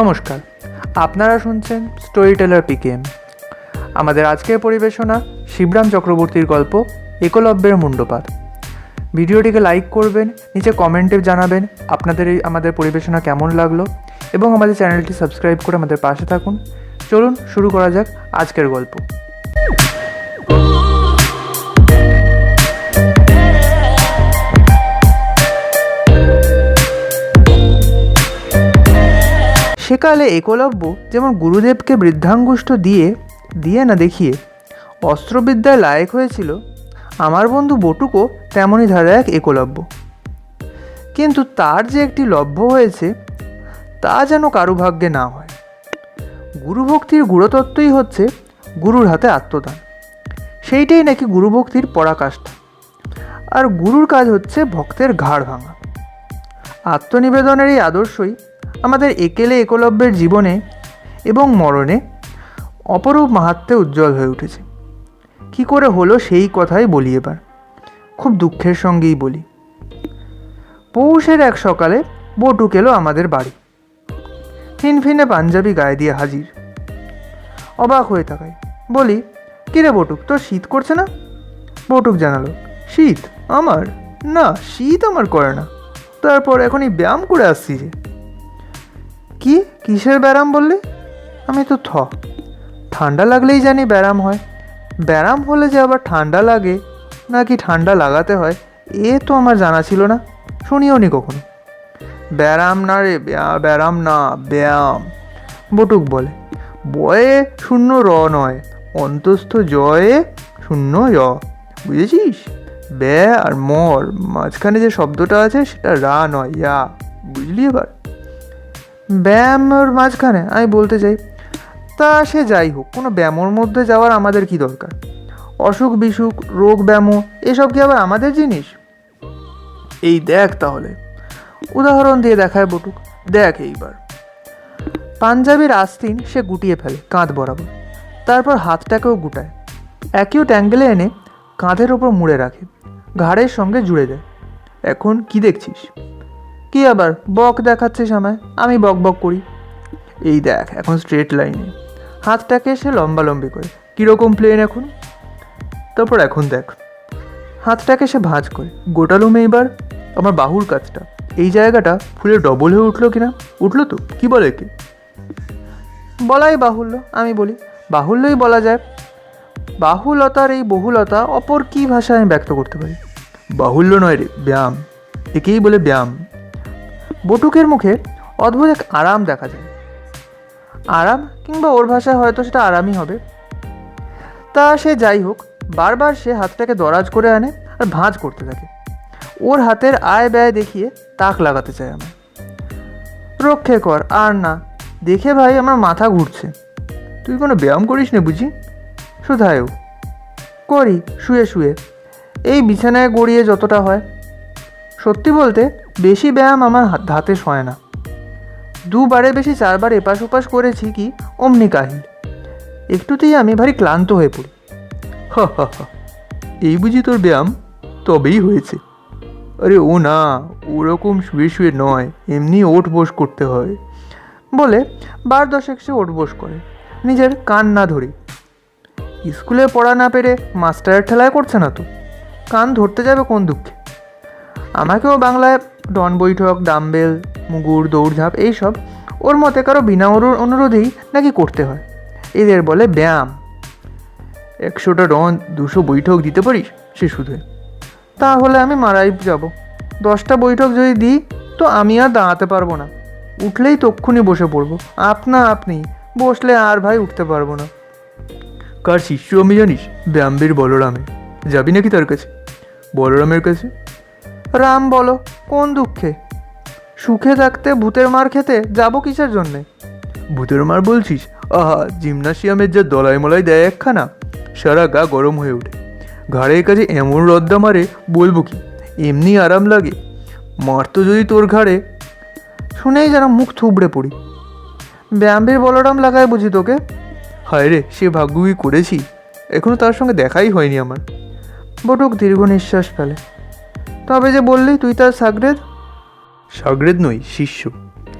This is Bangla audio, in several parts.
নমস্কার, আপনারা শুনছেন স্টোরি টেলার পিকেএম আমাদের আজকের পরিবেশনা শিবরাম চক্রবর্তীর গল্প একলব্যের মুন্ডপাত ভিডিওটিকে লাইক করবেন, নিচে কমেন্টে জানাবেন আপনাদের এই আমাদের পরিবেশনা কেমন লাগল এবং আমাদের চ্যানেলটি সাবস্ক্রাইব করে আমাদের পাশে থাকুন। চলুন শুরু করা যাক আজকের গল্প। সেকালে একলব্য যেমন গুরুদেবকে বৃদ্ধাঙ্গুষ্ঠ দিয়ে দিয়ে না দেখিয়ে। অস্ত্রবিদ্যায় লায়ক হয়েছিল। আমার বন্ধু বটুকও তেমনই ধারা এক একলব্য। কিন্তু তার যে একটি লভ্য হয়েছে, তা যেন কারু ভাগ্যে না হয়। গুরুভক্তির গুরুতত্ত্বই হচ্ছে গুরুর হাতে আত্মদান। সেইটাই নাকি গুরুভক্তির পরাকাষ্ঠা। আর গুরুর কাজ হচ্ছে ভক্তের ঘাড় ভাঙা। আত্মনিবেদনের এই আদর্শই আমাদের একেলে একলব্যের জীবনে এবং মরণে অপরূপ মাহাত্মে উজ্জ্বল হয়ে উঠেছে। কি করে হলো সেই কথাই বলি এবার। খুব দুঃখের সঙ্গেই বলি। পৌষের এক সকালে বটুক এলো আমাদের বাড়ি। ফিনফিনে পাঞ্জাবি গায়ে দিয়ে হাজির। অবাক হয়ে থাকায় বলি কিরে বটুক তোর শীত করছে না? বটুক জানালো, শীত? আমার? না, শীত আমার করে না। তারপর এখনই ব্যায়াম করে আসছি যে। কি? কিসের ব্যারাম বললে? আমি তো থ। ঠান্ডা লাগলেই জানি ব্যারাম হয়। ব্যারাম হলে যে আবার ঠান্ডা লাগে, নাকি ঠান্ডা লাগাতে হয়, এ তো আমার জানা ছিল না। শুনিও নি কখনো। ব্যারাম না রে ব্যারাম না, ব্যায়াম, বটুক বলে। বয়ে শূন্য র নয়, অন্তস্থ জয়ে শূন্য য়। বুঝেছিস? ব্যা আর মর, মাঝখানে যে শব্দটা আছে সেটা রা নয়, ইয়া। বুঝলি এবার? ব্যায়ামের মাঝখানে আমি বলতে চাই, তা সে যাই হোক, কোনো ব্যায়ামর মধ্যে যাওয়ার আমাদের কি দরকার? অসুখ বিসুখ, রোগ ব্যায়াম এসব কি আবার আমাদের জিনিস? এই দেখ তাহলে। উদাহরণ দিয়ে দেখায় বটুক, দেখ এইবার। পাঞ্জাবির আস্তিন সে গুটিয়ে ফেলে, কাঁধ বরাবর। তারপর হাতটাকেও গুটায়। একইও ট্যাঙ্গেলে এনে কাঁধের ওপর মুড়ে রাখে। ঘাড়ের সঙ্গে জুড়ে দেয়। এখন কি দেখছিস? কি আবার বক দেখাচ্ছিস আমায়? আমি বক বক করি। এই দেখ, এখন স্ট্রেট লাইনে হাতটাকে সে লম্বালম্বি করে। কীরকম প্লেন এখন? তারপর এখন দেখ। হাতটাকে সে ভাঁজ করে। গোটালুম এইবার আমার বাহুর কাজটা। এই জায়গাটা ফুলে ডবল হয়ে উঠল কিনা? উঠল তো, কি বলে কি বলাই বাহুল্য, আমি বলি। বাহুল্যই বলা যায়। বাহুলতার এই বহুলতা অপর কি ভাষায় আমি ব্যক্ত করতে পারি? বাহুল্য নয় রে, ব্যায়াম। একেই বলে ব্যায়াম। বটুকের মুখে অদ্ভুত এক আরাম দেখা যায়। আরাম কিংবা ওর ভাষায় হয়তো সেটা আরামই হবে। তা সে যাই হোক, বারবার সে হাতটাকে দরাজ করে আনে আর ভাঁজ করতে থাকে। ওর হাতের আয় ব্যয় দেখিয়ে তাক লাগাতে চায় আমার। রক্ষে কর, আর না। দেখে ভাই আমার মাথা ঘুরছে। তুই কোনো ব্যায়াম করিস না বুঝি? শুধায়ও। করি, শুয়ে শুয়ে। এই বিছানায় গড়িয়ে যতটা হয় সত্যি বলতে বেশি ব্যায়াম আমার হাত- সয় না। দুবারে বেশি চারবার এপাশ ওপাশ করেছি কি অমনি কাহিল। একটুতেই আমি ভারী ক্লান্ত হয়ে পড়ি। হা এই বুঝি তোর ব্যায়াম তবেই হয়েছে। আরে ও না, ওরকম শুয়ে শুয়ে নয়, এমনি ওঠ বোস করতে হয়। বলে বার দশেক সে ওঠ বোস করে, নিজের কান না ধরি। স্কুলে পড়া না পেরে মাস্টারের ঠেলায় করছে না তো? কান ধরতে যাবে কোন দুঃখে? আমাকেও বাংলায় ডন বৈঠক, ডাম্বেল, মুগুর, দৌড়ঝাঁপ এইসব ওর মতে কারও বিনা অনু- অনুরোধেই নাকি করতে হয়। এদের বলে ব্যায়াম। একশোটা ডন, দুশো বৈঠক দিতে পারিস, সে শুধু। তাহলে আমি মারাই যাব। দশটা বৈঠক যদি দিই, তো আমি আর দাঁড়াতে পারব না। উঠলেই তক্ষুনি বসে পড়ব। আপনা আপনি, বসলে আর ভাই উঠতে পারব না। কার শিষ্য আমি জানিস? ব্যায়ামবীর বলরামে যাবি নাকি তার কাছে? বলরামের কাছে? রাম বলো, কোন দুঃখে? সুখে থাকতে ভূতের মার খেতে যাব কিসের জন্যে? ভূতের মার বলছিস? আহা, জিমনাসিয়ামের যে দলাই মলাই দেয় একখানা, সারা গা গরম হয়ে ওঠে। ঘাড়ের কাছে এমন রদ্দা মারে, বলব কি, এমনি আরাম লাগে। মারতো যদি তোর ঘাড়ে, শুনেই যেন মুখ থুবড়ে পড়ি। ব্যায়ামের বলরাম লাগায় বুঝি তোকে? হায় রে, সে ভাগ্য কি করেছি? এখনও তার সঙ্গে দেখাই হয়নি আমার। বটুক দীর্ঘ নিঃশ্বাস ফেলে। তবে যে বললি তুই তার সাগরেদ সাগরেদ নই শিষ্য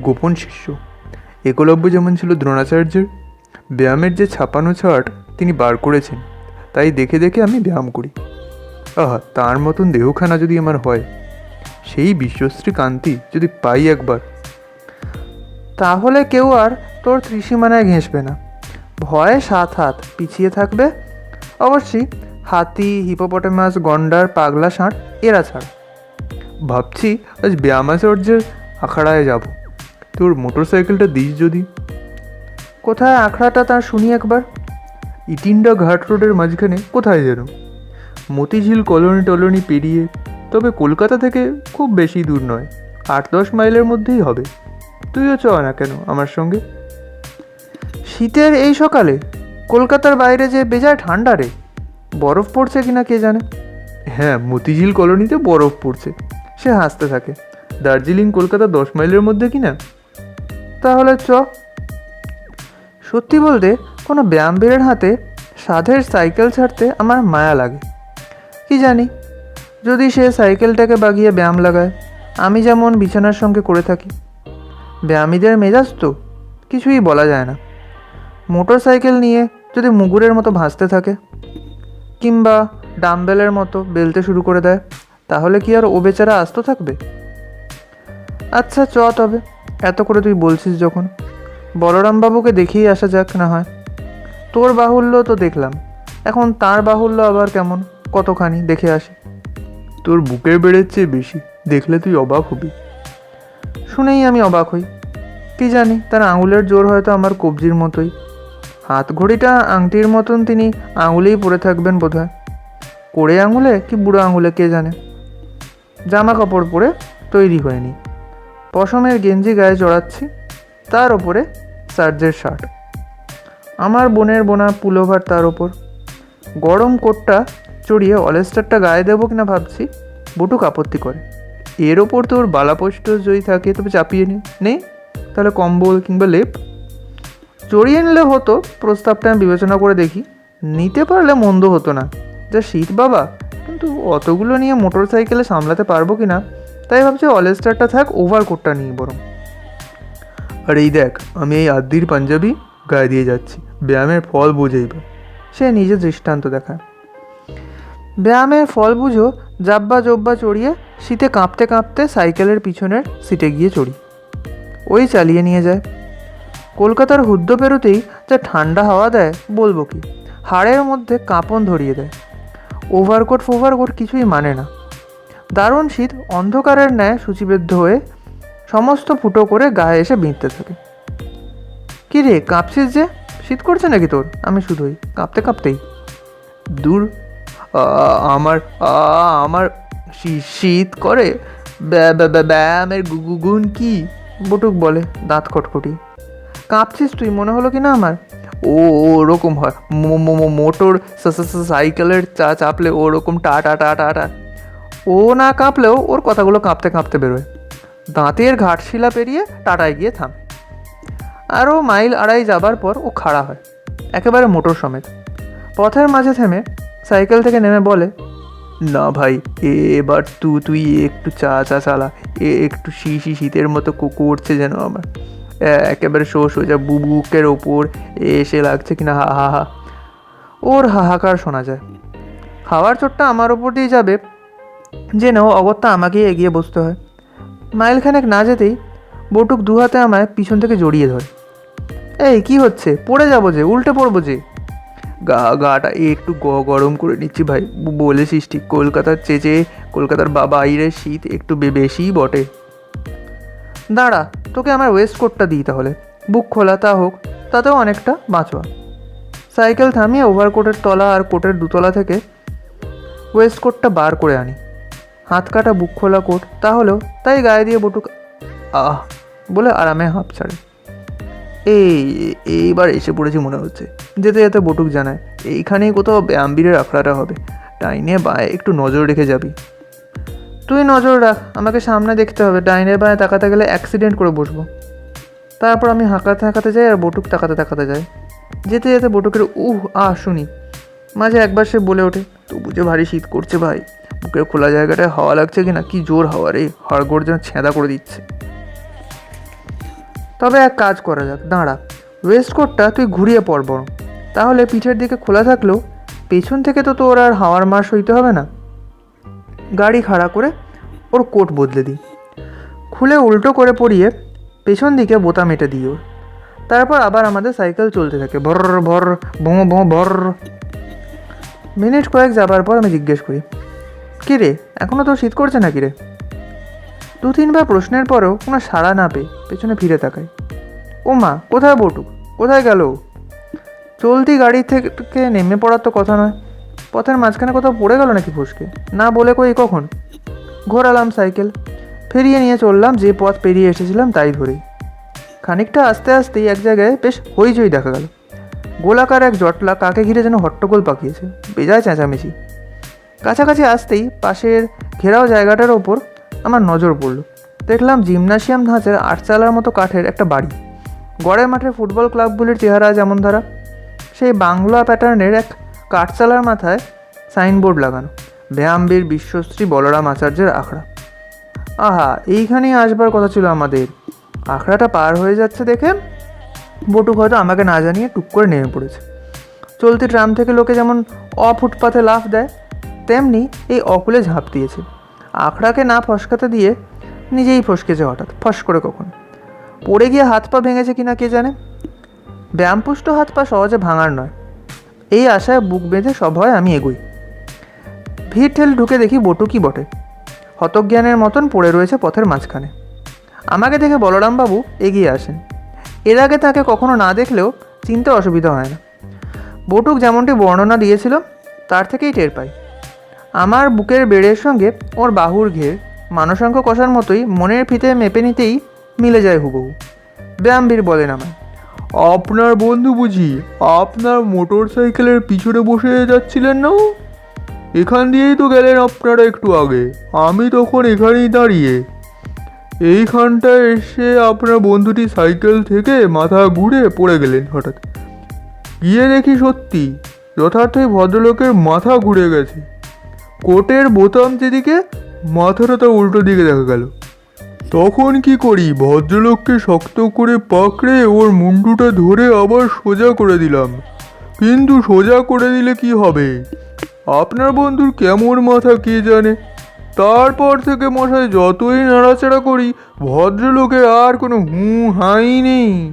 গোপন শিষ্য। একলব্য যেমন ছিল দ্রোণাচার্যের ব্যায়ামের যে ছাপানো ছাট তিনি বার করেছেন তাই দেখে দেখে আমি ব্যায়াম করি। আহা তার মতন দেহখানা যদি আমার হয় সেই বিশ্বশ্রী কান্তি যদি পাই একবার। তাহলে কেউ আর তোর ত্রিসীমানায় ঘেঁষবে না। ভয়ে সাত হাত পিছিয়ে থাকবে। অবশ্যই হাতি, হিপোপটেমাস, গন্ডার, পাগলা ষাঁড়, এরা ছাড়। ভাবছি আজ ব্যায়ামাচার্যের আখড়ায় যাব। তোর মোটর সাইকেলটা দিস যদি। কোথায় আখড়াটা তা শুনি একবার? ইটিন্ডা ঘাট রোডের মাঝখানে কোথায় যেন। মতিঝিল কলোনি টলোনি পেরিয়ে, তবে কলকাতা থেকে খুব বেশি দূর নয়, আট দশ মাইলের মধ্যেই হবে। তুইও চ না কেন আমার সঙ্গে? শীতের এই সকালে কলকাতার বাইরে যে বেজায় ঠান্ডা রে। বরফ পড়ছে কিনা কে জানে? হ্যাঁ মতিঝিল কলোনিতে বরফ পড়ছে। সে হাসতে থাকে। দার্জিলিং, কলকাতা দশ মাইলের মধ্যে কি না? তাহলে চ। সত্যি বলতে, কোনো ব্যায়ামবীরের হাতে সাধের সাইকেল ছাড়তে আমার মায়া লাগে। কি জানি? যদি সে সাইকেলটাকে বাগিয়ে ব্যায়াম লাগায়, আমি যেমন বিছানার সঙ্গে করে থাকি। ব্যায়ামীদের মেজাজ তো কিছুই বলা যায় না। মোটর সাইকেল নিয়ে যদি মুগুরের মতো ভাসতে থাকে কিংবা ডাম্বেলের মতো বেলতে শুরু করে দেয় তাহলে কি আর ও বেচারা আস্ত থাকবে? আচ্ছা চ তবে এত করে তুই বলছিস যখন। বলরামবাবুকে দেখেই আসা যাক না হয়। তোর বাহুল্য তো দেখলাম এখন তার বাহুল্য আবার কেমন? কতখানি? দেখে আসি। তোর বুকের বেড়ের চেয়ে বেশি দেখলে তুই অবাক হবি। শুনেই আমি অবাক হই। কি জানি তার আঙুলের জোর হয়তো আমার কবজির মতোই। হাত ঘড়িটা আংটির মতন তিনি আঙুলেই পরে থাকবেন বোধহয়। করে আঙুলে কি বুড়ো আঙুলে, কে জানে? জামা কাপড় পরে তৈরি হয়নি। পশমের গেঞ্জি গায়ে চড়াচ্ছি তার ওপরে সার্জের শার্ট। আমার বোনের বোনা পুলোভার তার ওপর। গরম কোটটা চড়িয়ে অলেস্টারটা গায়ে দেবো কিনা ভাবছি বটুক আপত্তি করে। এর ওপর তোর বালাপোষ্ট যদি থাকে, তবে চাপিয়ে নে। নেই তাহলে কম্বল কিংবা লেপ। চড়িয়ে নিলে হতো, প্রস্তাবটা আমি বিবেচনা করে দেখি। নিতে পারলে মন্দ হতো না। যা শীত বাবা, কিন্তু অতগুলো নিয়ে মোটর সাইকেলে সামলাতে পারব কি না তাই ভাবছি অলেস্টারটা থাক ওভারকোটটা নিয়ে বরং। আর এই দেখ, আমি এই আদ্দির পাঞ্জাবি গায়ে দিয়ে যাচ্ছি। ব্যায়ামের ফল বোঝে এবার। সে নিজে দৃষ্টান্ত দেখায়। ব্যায়ামের ফল বুঝো, জাব্বা জব্বা চড়িয়ে শীতে কাঁপতে কাঁপতে সাইকেলের পিছনের সিটে গিয়ে চড়ি। ওই চালিয়ে নিয়ে যায়। কলকাতার হুদ্দ পেরোতেই যা ঠান্ডা হাওয়া দেয় বলব কি, হাড়ের মধ্যে কাঁপন ধরিয়ে দেয়। ওভারকোট ফোভারকোট কিছুই মানে না। দারুণ শীত অন্ধকারের ন্যায় সূচিবদ্ধ হয়ে সমস্ত ফুটো করে গায়ে এসে বিঁধতে থাকে। কী রে, কাঁপছিস যে? শীত করছে নাকি তোর? আমি শুধুই, কাঁপতে কাঁপতেই। দূর আমার আমার শীত করে ব্যা- ব্যা- ব্যা- ব্যায়ামের গু- গু- গুণ কি? বটুক বলে, দাঁত খটখটি কাঁপছিস তুই, মনে হলো কি না আমার? ও ওরকম হয়। মোটর সাইকেলের চা, চাপলে ওরকম টা টা টা টা টা। ও না কাঁপলেও ওর কথাগুলো কাঁপতে কাঁপতে বেরোয়। দাঁতের ঘাটশিলা পেরিয়ে টাটায় গিয়ে থামে। আরও মাইল আড়াই যাবার পর ও খাড়া হয়, একেবারে মোটর সমেত। পথের মাঝে থেমে সাইকেল থেকে নেমে বলে, না ভাই, এবার তুই তুই একটু চা চা, চালা। এ, একটু শি শি, শীতের মতো করছে যেন আমার। একেবারে শো সোজা বু- বুকের ওপর এসে লাগছে কিনা, হা হা হা। ওর হাহাকার শোনা যায়। খাওয়ার চোটটা আমার ওপর দিয়ে যাবে। জেনেও অগত্যা আমাকেই এগিয়ে বসতে হয়। মাইলখানেক না যেতেই বটুক দু হাতে আমায় পিছন থেকে জড়িয়ে ধরে। এই, কি হচ্ছে? পড়ে যাব যে, উল্টে পড়ব যে। গা, গাটা একটু গ- গরম করে নিচ্ছি ভাই। বলেছিস ঠিক, কলকাতার চেচে, কলকাতার বা বাইরের শীত একটু বে- বেশিই বটে। দাঁড়া, তোকে আমার ওয়েস্ট কোটটা দিই তাহলে। বুক খোলা তা হোক, তাতেও অনেকটা বাঁচোয়া সাইকেল থামিয়ে ওভারকোটের তলা আর কোটের দুতলা থেকে ওয়েস্ট কোটটা বার করে আনি। হাত কাটা বুক খোলা কোট, তাহলেও তাই গায়ে দিয়ে বটুক, আহ, বলে আরামে হাঁপ ছাড়ে। এই, এইবার এসে পড়েছি মনে হচ্ছে। যেতে যেতে বটুক জানায়, এইখানেই কোথাও ব্যায়ামবীরের আখড়াটা হবে। ডাইনে বায়ে একটু নজর রেখে যাবি। তুই নজর রাখ, আমাকে সামনে দেখতে হবে। ডাইনে বাঁয়ে তাকাতে গেলে অ্যাক্সিডেন্ট করে বসবো। তারপর আমি হাঁকাতে হাঁকাতে যাই আর বটুক তাকাতে তাকাতে যাই। যেতে যেতে বটুকের উহ, আ, শুনি। মাঝে একবার সে বলে ওঠে, তবু যে ভারী শীত করছে ভাই, বুকের খোলা জায়গাটায় হাওয়া লাগছে কিনা? কি জোর হাওয়া রে, হাড়গোড় যেন ছেঁদা করে দিচ্ছে। তবে এক কাজ করা যাক, দাঁড়া। ওয়েস্ট কোটটা তুই ঘুরিয়ে পর বরং। তাহলে পিঠের দিকে খোলা থাকলেও, পেছন থেকে তো তোর আর হাওয়ার মাস হইতে হবে না। গাড়ি খাড়া করে ওর কোট বদলে দিই। খুলে উল্টো করে পরিয়ে পেছন দিকে বোতাম এঁটে দিই ওর। তারপর আবার আমাদের সাইকেল চলতে থাকে। ভর ভর বঁ বঁ ভর। মিনিট কয়েক যাবার পর আমি জিজ্ঞেস করি, কী রে এখনও তো শীত করছে নাকি রে? দু, তিনবার প্রশ্নের পরেও কোনো সাড়া না পেয়ে পেছনে ফিরে তাকাই। ও মা কোথায় বটু? কোথায় গেল চলতি গাড়ি থেকে নেমে পড়ার তো কথা নয়। পথের মাঝখানে কোথাও পড়ে গেল নাকি ফসকে? না বলে কই, কখন? ঘোরালাম সাইকেল। ফিরিয়ে নিয়ে চললাম, যে পথ পেরিয়ে এসেছিলাম তাই ধরেই। খানিকটা আস্তে আস্তেই এক জায়গায় বেশ হইচই দেখা গেল। গোলাকার এক জটলা কাকে ঘিরে যেন হট্টগোল পাকিয়েছে। বেজায় চেঁচামেচি। কাছাকাছি আসতেই পাশের ঘেরাও জায়গাটার ওপর আমার নজর পড়ল। দেখলাম জিমনাসিয়াম ধাঁচের আটচালার মতো কাঠের একটা বাড়ি। গড়ের মাঠে ফুটবল ক্লাবগুলির চেহারা যেমন ধারা, সেই বাংলা প্যাটার্নের এক কাঠচালার মাথায় সাইনবোর্ড লাগানো। ব্যায়ামবীর বিশ্বশ্রী বলরাম আচার্যের আখড়া। আহা, এইখানেই আসবার কথা ছিল আমাদের। আখড়াটা পার হয়ে যাচ্ছে দেখে বটুক হয়তো আমাকে না জানিয়ে টুক করে নেমে পড়েছে। চলতি ট্রাম থেকে লোকে যেমন অফুটপাথে লাফ দেয়, তেমনি এই অকুলে ঝাঁপ দিয়েছে। আখড়াকে না ফসকাতে দিয়ে নিজেই ফসকেছে হঠাৎ, ফস করে কখন? পড়ে গিয়ে হাত পা ভেঙেছে কিনা কে জানে? ব্যায়ামপুষ্ট হাত পা সহজে ভাঙার নয়। এই আশায় বুক বেঁধে সভয় আমি এগোই। ভিড় ঠেল ঢুকে দেখি বটুকি বটে। হতজ্ঞানের মতন পড়ে রয়েছে পথের মাঝখানে। আমাকে দেখে বলরামবাবু এগিয়ে আসেন। এর আগে তাকে কখনো না দেখলেও চিনতে অসুবিধা হয় না। বটুক যেমনটি বর্ণনা দিয়েছিল, তার থেকেই টের পাই। আমার বুকের বেড়ের সঙ্গে ওর বাহুর ঘের মানসাঙ্ক কষার মতোই মনের ফিতে মেপে নিতেই মিলে যায় হুবহু। ব্যায়ামবীর বলেন আমায়। আপনার বন্ধু বুঝি আপনার মোটর সাইকেলের পিছনে বসে যাচ্ছিলেন না? এখান দিয়েই তো গেলেন আপনারা একটু আগে। আমি তখন এখানেই দাঁড়িয়ে। এইখানটায় এসে আপনার বন্ধুটি সাইকেল থেকে মাথা ঘুরে পড়ে গেলেন হঠাৎ। গিয়ে দেখি সত্যি, যথার্থই ভদ্রলোকের মাথা ঘুরে গেছে। কোটের বোতাম যেদিকে, মাথাটা তার উল্টো দিকে দেখা গেল। তখন কি করি? ভদ্রলোককে শক্ত করে পাকড়ে ওর মুন্ডুটা ধরে আবার সোজা করে দিলাম। কিন্তু সোজা করে দিলে কি হবে? আপনার বন্ধুর কেমন মাথা কে জানে? তারপর থেকে মশাই যতই নাড়াচাড়া করি, ভদ্রলোকের আর কোনো হুঁ হাই নেই।